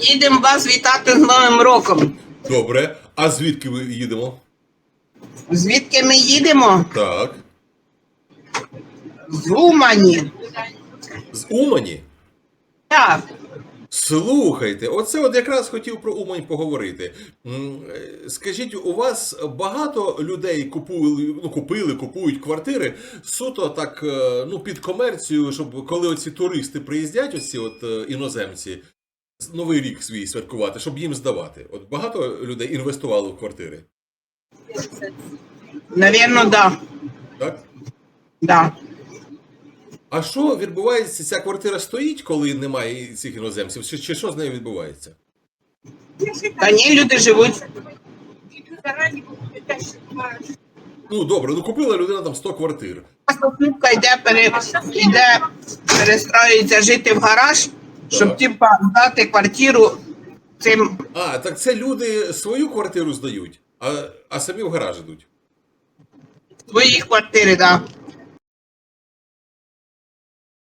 Їдемо вас вітати з Новим роком. Добре. А звідки ви їдемо? Звідки ми їдемо? Так. З Умані. З Умані? Так. Слухайте, оце от якраз хотів про Умань поговорити. Е, Скажіть, у вас багато людей купували, ну, купили, купують квартири суто так, е, ну, під комерцію, щоб коли оці туристи приїздять, оці от е, іноземці, Новий рік свій святкувати, щоб їм здавати. От багато людей інвестували в квартири, Навірно, да. так? да. А що відбувається? Ця квартира стоїть, коли немає цих іноземців? Чи, чи що з нею відбувається? Та ні, люди живуть. Ну добре, ну купила людина там 100 квартир. Покупка йде, пере, йде, перестроюється жити в гараж, щоб ті здати квартиру цим. А, так це люди свою квартиру здають, а, а самі в гараж ідуть. Свої квартири, да.